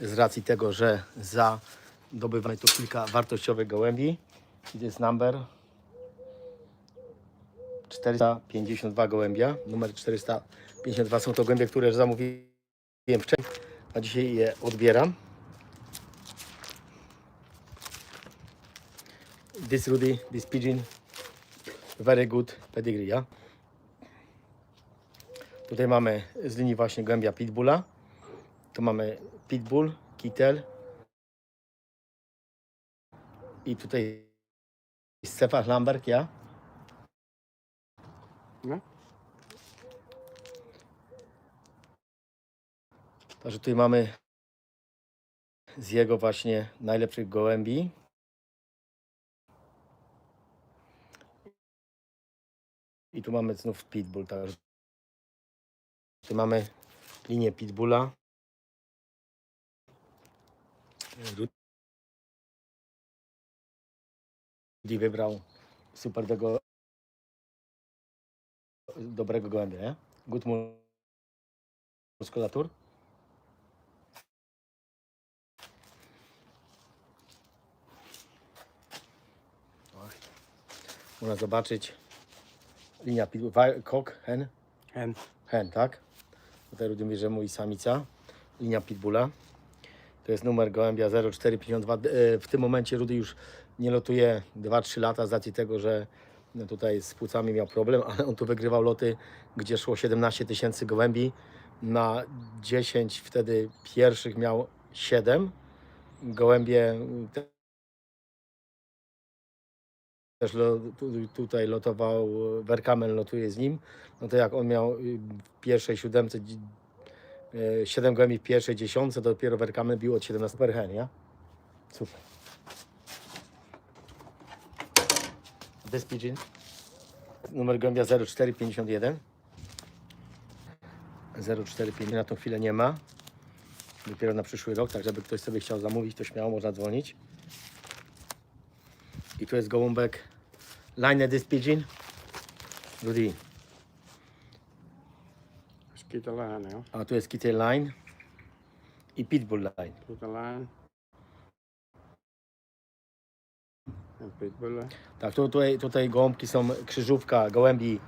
z racji tego, że zdobywamy tu kilka wartościowych gołębi. To jest number 452 gołębia. Numer 452 są to gołębie, które zamówiłem wcześniej, a dzisiaj je odbieram. This Rudy, this pigeon, very good pedigree, ja? Tutaj mamy z linii właśnie gołębia Pitbulla. Tu mamy Pitbull, Kittel. I tutaj Stefan Lamberg, ja? No. Także tutaj mamy z jego właśnie najlepszych gołębi. I tu mamy znów Pitbull. Także tu mamy linię Pitbulla. Rudy wybrał super tego dobrego gołębia, nie? Good mu- muskulatur. Można zobaczyć linia kok, hen, Hen. hen, tak? Tutaj Rudy mówi, że mój samica, linia pitbulla. To jest numer gołębia 0452. E, W tym momencie Rudy już nie lotuje 2-3 lata z racji tego, że tutaj z płucami miał problem, ale on tu wygrywał loty, gdzie szło 17 tysięcy gołębi. Na 10 wtedy pierwszych miał 7. Gołębie te- też tutaj lotował, Werkamel lotuje z nim. No to jak on miał w pierwszej siódemce 7 gołębi w pierwszej dziesiątce, to dopiero Werkamel bił od 17 per hen, ja? Super. This pigeon. Numer gołębia 0451. 0451 na tą chwilę nie ma. Dopiero na przyszły rok, tak żeby ktoś sobie chciał zamówić, to śmiało można dzwonić. I tu jest gołąbek Line this pigeon. Rudy. Skitterline, ja. A tu jest Kitty Line i Pitbull Line. Skitterline. En pitbull. Tak, tu, tutaj, tutaj gołąbki są krzyżówka gołębi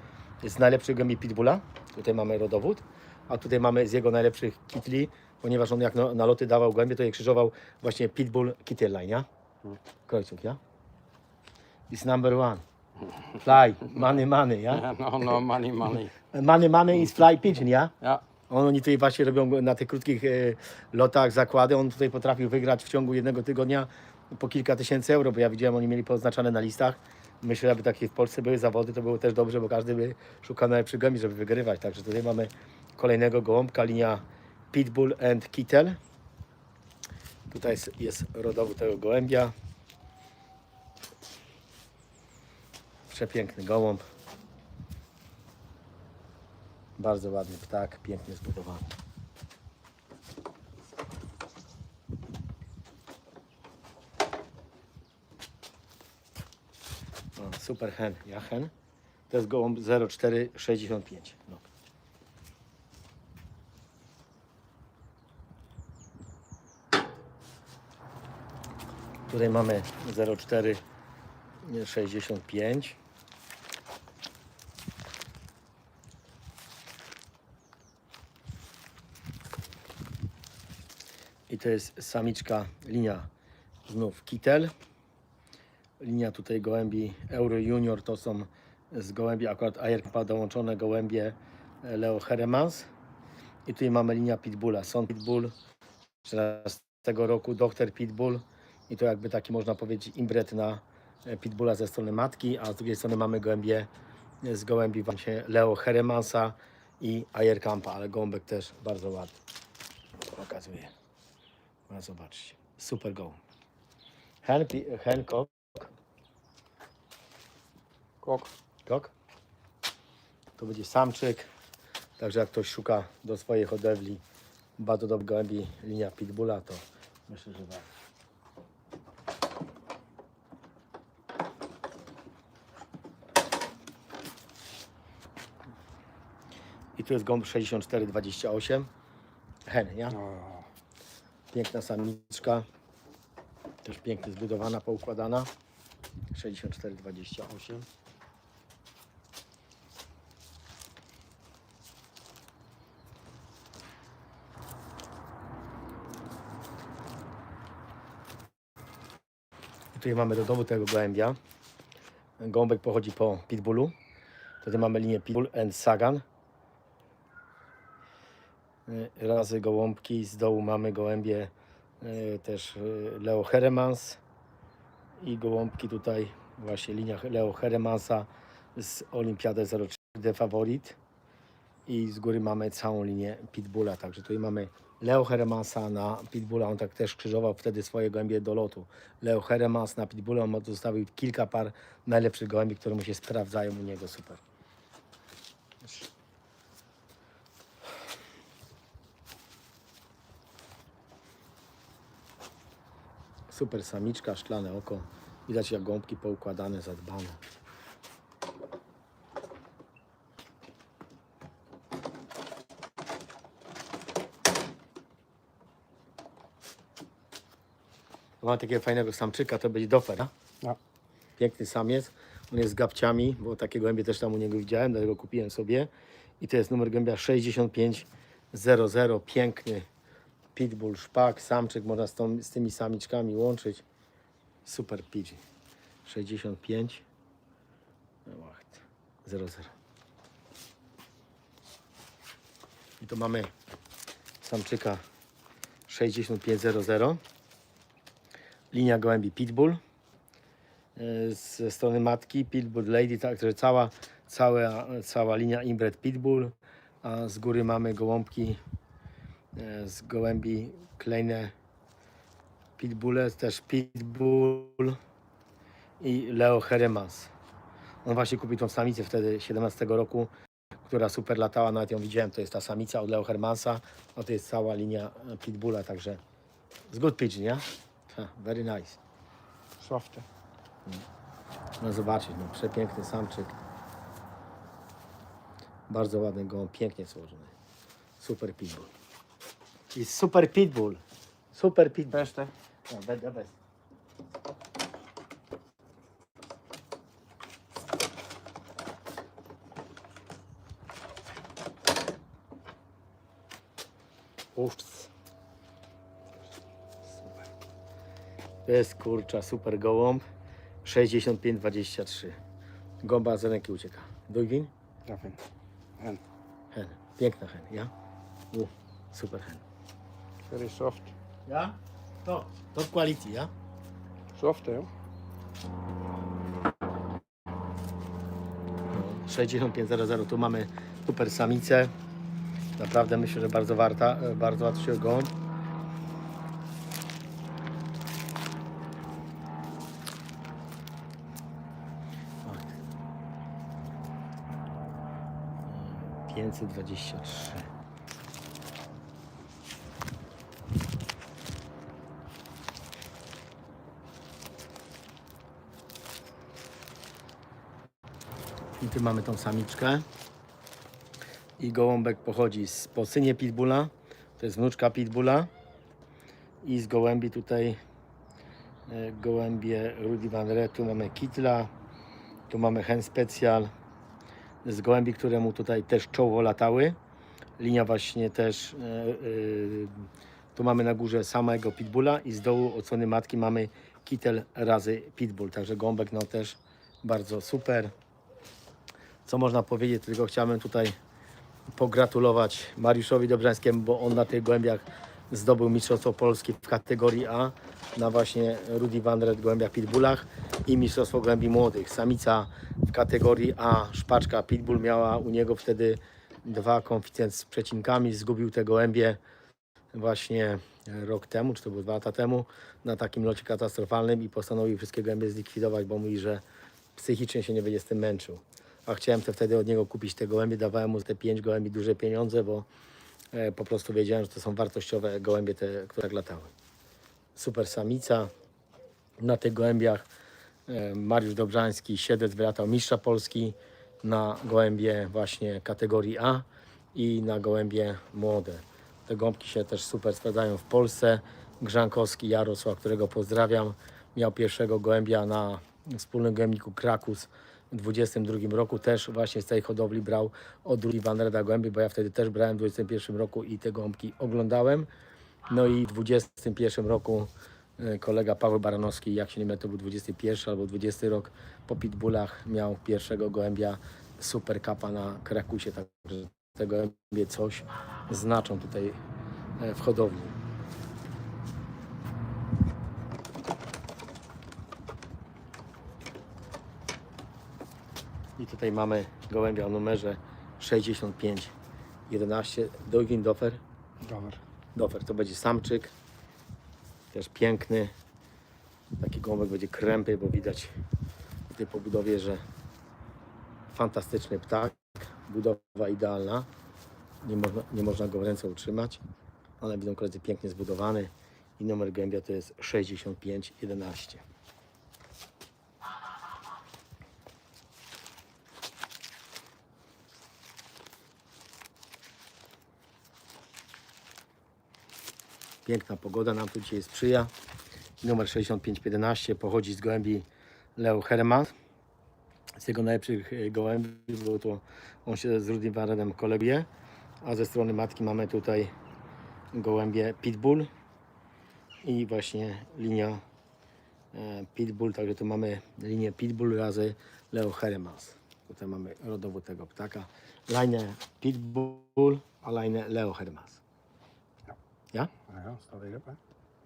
z najlepszych gołębi Pitbulla. Tutaj mamy rodowód. A tutaj mamy z jego najlepszych kitli, ponieważ on jak na, na loty dawał gołębie, to je krzyżował właśnie Pitbull Kitty Line, ja? Krojców, ja? Is number one. Fly, money, money? Ja, no, no, money, money. Money, money is fly pigeon, ja? Ja. On, oni tutaj właśnie robią na tych krótkich e, lotach zakłady. On tutaj potrafił wygrać w ciągu jednego tygodnia po kilka tysięcy euro, bo ja widziałem, oni mieli poznaczane na listach. Myślę, aby takie w Polsce były zawody, to było też dobrze, bo każdy by szukał najlepszych gołębi, żeby wygrywać. Także tutaj mamy kolejnego gołąbka, linia Pitbull and Kittel. Tutaj jest, jest rodowód tego gołębia. Przepiękny gołąb. Bardzo ładny ptak, pięknie zbudowany. O, super hen, ja hen. To jest gołąb 0465. No. Tutaj mamy 0465. I to jest samiczka linia znów Kittel. Linia tutaj gołębi Euro Junior to są z gołębi akurat Ajerpa dołączone gołębie e, Leo Heremans. I tutaj mamy linia Pitbulla. Son Pitbull, z tego roku Dr. Pitbull. I to jakby taki można powiedzieć imbret na e, Pitbulla ze strony matki, a z drugiej strony mamy gołębie z gołębi właśnie Leo Heremansa i Ajerkampa, ale gołąbek też bardzo ładny. Pokazuję. No zobaczcie. Super go. Hen, pi- hen kok. Kok. kok. To będzie samczyk. Także jak ktoś szuka do swojej hodowli bardzo dobrych gołębi linia Pitbulla, to myślę, że warto. I tu jest gąb 6428. Hen, ja? Oh, Piękna samiczka. Też pięknie zbudowana, poukładana. 64,28. I tutaj mamy do tego gołębia. Gołąbek pochodzi po Pitbullu. Tutaj mamy linię Pitbull and Sagan. Y, Razy gołąbki. Z dołu mamy gołębie y, też y, Leo Heremans. I gołąbki tutaj właśnie linia Leo Heremansa z Olimpiady 03 de Favorit. I z góry mamy całą linię Pitbulla. Także tutaj mamy Leo Heremansa na Pitbulla. On tak też krzyżował wtedy swoje gołębie do lotu. Leo Heremans na Pitbulla. On zostawił kilka par najlepszych gołębi, które mu się sprawdzają u niego super. Super samiczka, szklane oko. Widać jak gąbki poukładane, zadbane. Mam takiego fajnego samczyka, to będzie dofer. No. Piękny samiec. On jest z gapciami, bo takie gołębie też tam u niego widziałem, dlatego kupiłem sobie. I to jest numer gołębia 6500. Piękny pitbull, szpak, samczyk. Można z, tą, z tymi samiczkami łączyć. Super pidgey. 65 wacht, 00. I tu mamy samczyka 6500. Linia gołębi Pitbull. E, Ze strony matki Pitbull Lady, także cała, cała, cała linia Inbred Pitbull. A z góry mamy gołąbki z gołębi Kleine Pitbulle, też Pitbull i Leo Heremans. On właśnie kupił tą samicę wtedy 17 roku, która super latała, nawet ją widziałem, to jest ta samica od Leo Hermansa, a to jest cała linia e, Pitbulla, także z good pigeon, nie? Ha, very nice. Softy. No zobaczyć, no przepiękny samczyk. Bardzo ładny gołąb, pięknie złożony. Super pitbull. I super pitbull. Super pitbull. Beste. No, będę bez. Uszc. Super. To jest kurcza, super gołąb. 65-23. Gąba z ręki ucieka. Dujwin? And Hen. Piękna hen, ja? U, super hen. Very soft. Ja? To. Top quality, ja? Soft, eh? 6500 tu mamy super samicę. Naprawdę myślę, że bardzo warta, e, bardzo warto się gołąb. Ach. 523. I tu mamy tą samiczkę. I gołąbek pochodzi z po synie Pitbulla. To jest wnuczka Pitbulla. I z gołębi tutaj e, gołębie Rudy Van Re. Tu mamy Kitla. Tu mamy Hen Special. Z gołębi, które mu tutaj też czoło latały. Linia właśnie też. e, e, tu mamy na górze samego Pitbulla i z dołu od strony matki mamy Kitel razy Pitbull. Także gołąbek no też bardzo super co można powiedzieć, tylko chciałbym tutaj pogratulować Mariuszowi Dobrzańskiemu, bo on na tych gołębiach zdobył Mistrzostwo Polski w kategorii A na właśnie Rudy Van Red gołębiach Pitbullach i Mistrzostwo Gołębi Młodych. Samica w kategorii A, szpaczka Pitbull miała u niego wtedy dwa konficjent z przecinkami, zgubił te gołębie właśnie rok temu, czy to było dwa lata temu, na takim locie katastrofalnym i postanowił wszystkie gołębie zlikwidować, bo mówi, że psychicznie się nie będzie z tym męczył. A chciałem te wtedy od niego kupić te gołębie, dawałem mu te pięć gołębi duże pieniądze, bo e, po prostu wiedziałem, że to są wartościowe gołębie, te, które tak latały. Super samica. Na tych gołębiach e, Mariusz Dobrzański, siedec wylatał mistrza Polski na gołębie właśnie kategorii A i na gołębie młode. Te gąbki się też super sprawdzają w Polsce. Grzankowski Jarosław, którego pozdrawiam, miał pierwszego gołębia na wspólnym gołębniku Krakus w 22 roku. Też właśnie z tej hodowli brał od drugi Van Reda gołębie, bo ja wtedy też brałem w 21 roku i te gąbki oglądałem. No i w 21 roku e, kolega Paweł Baranowski, jak się nie mylę, to był 21 albo 20 rok, po Pitbullach miał pierwszego gołębia Super Cupa na Krakusie, także te gołębie coś znaczą tutaj e, w hodowli. I tutaj mamy gołębia o numerze 6511 Doiwindofer. Dobra. Dofer to będzie samczyk, też piękny. Taki gołąbek będzie krępy, bo widać tutaj po budowie, że fantastyczny ptak. Budowa idealna. Nie można, nie można go w ręce utrzymać, ale widzą koledzy pięknie zbudowany. I numer gębia to jest 6511. Piękna pogoda nam tu dzisiaj sprzyja. Numer 6511 pochodzi z gołębi Leo Herman. Z jego najlepszych e, gołębi, bo to on się z Rudim Varedem koleguje. A ze strony matki mamy tutaj gołębie Pitbull i właśnie linia e, Pitbull, także tu mamy linię Pitbull razy Leo Hermans. Tutaj mamy rodowód tego ptaka. Linię Pitbull, a linię Leo Hermans. Ja? Ja, weer op, hè?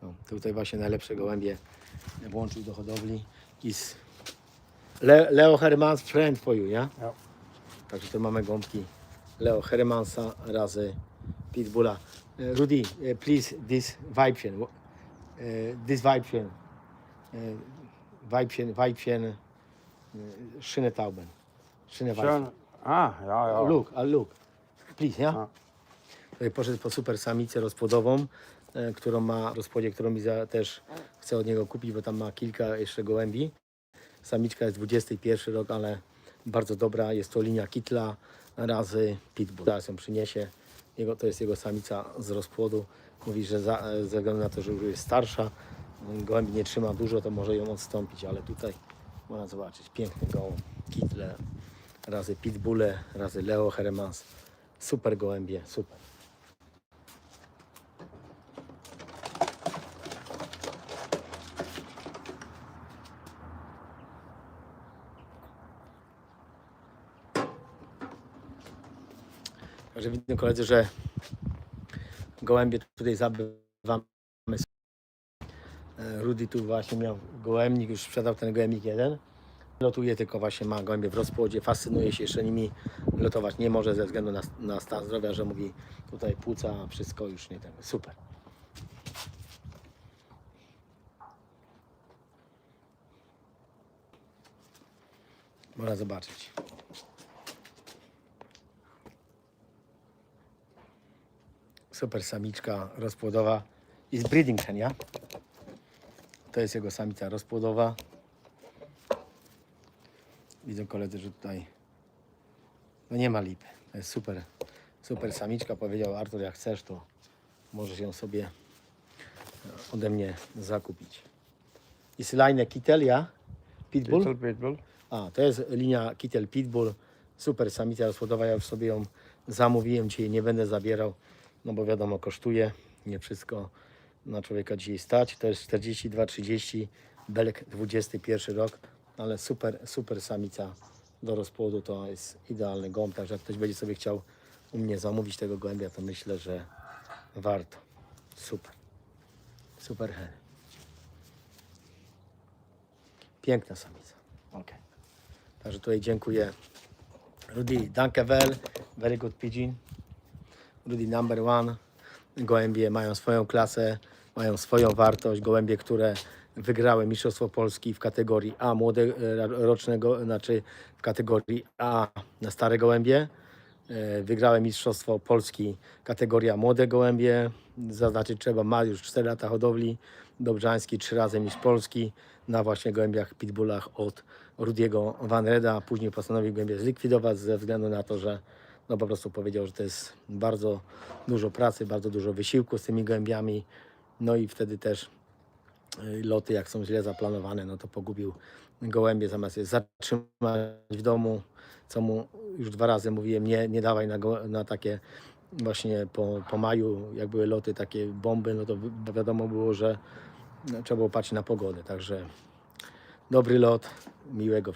No, tutaj właśnie najlepsze gołębie włączył do hodowli. I z Le Leo Hermans friend for you, ja? Ja. Także tu mamy gąbki Leo Hermansa razy Pitbulla. E, Rudy, e, please this Weibchen. E, This Weibchen. E, Weibchen, Weibchen. e, Schinnetauben. Schinneweizen. Schön. Ah, ja, ja. Look, a look. Please, ja? A. Tutaj poszedł po super samicę rozpłodową, e, którą ma w rozpłodzie, którą mi też chcę od niego kupić, bo tam ma kilka jeszcze gołębi. Samiczka jest 21 rok, ale bardzo dobra. Jest to linia Kitla razy Pitbull. Zaraz ją przyniesie. Jego, to jest jego samica z rozpłodu. Mówi, że za, e, ze względu na to, że już jest starsza, gołębi nie trzyma dużo, to może ją odstąpić, ale tutaj można zobaczyć piękny gołąb. Kitle razy Pitbulle, razy Leo Hermans. Super gołębie, super. Także widzę koledzy, że gołębie tutaj zabywamy. Rudy tu właśnie miał gołębnik, już sprzedał ten gołębnik jeden. Lotuje tylko właśnie ma gołębie w rozpłodzie, fascynuje się jeszcze nimi. Lotować nie może ze względu na, na stan zdrowia, że mówi tutaj płuca, wszystko już nie tego. Super. Można zobaczyć. Super samiczka rozpłodowa. Jest breeding hen, ja? To jest jego samica rozpłodowa. Widzą koledzy, że tutaj no nie ma lipy. To jest super, super samiczka. Powiedział Artur, jak chcesz, to możesz ją sobie e, ode mnie zakupić. Jest line Kittel, ja? Pitbull? Pitbull, pitbull. A, to jest linia Kittel Pitbull. Super samica rozpłodowa. Ja już sobie ją zamówiłem. Dzisiaj nie będę zabierał, no bo wiadomo, kosztuje. Nie wszystko na człowieka dzisiaj stać. To jest 42-30, belek 21 rok, ale super, super samica do rozpłodu. To jest idealny gołąb. Także jak ktoś będzie sobie chciał u mnie zamówić tego gołębia, to myślę, że warto. Super. Super hen. Piękna samica. Ok. Także tutaj dziękuję. Rudy, danke well. Very good pigeon. Rudy number one. Gołębie mają swoją klasę, mają swoją wartość. Gołębie, które wygrały Mistrzostwo Polski w kategorii A młode e, rocznego, znaczy w kategorii A na stare gołębie. E, Wygrałem Mistrzostwo Polski kategoria młode gołębie. Zaznaczyć trzeba, ma już 4 lata hodowli. Dobrzański trzy razy mistrz Polski na właśnie gołębiach pitbullach od Rudiego Van Reda. Później postanowił gołębie zlikwidować ze względu na to, że no po prostu powiedział, że to jest bardzo dużo pracy, bardzo dużo wysiłku z tymi gołębiami. No i wtedy też y, loty, jak są źle zaplanowane, no to pogubił gołębie, zamiast je zatrzymać w domu, co mu już dwa razy mówiłem, nie, nie dawaj na, na takie właśnie po, po maju, jak były loty, takie bomby, no to wi- wiadomo było, że no, trzeba było patrzeć na pogodę, także dobry lot, miłego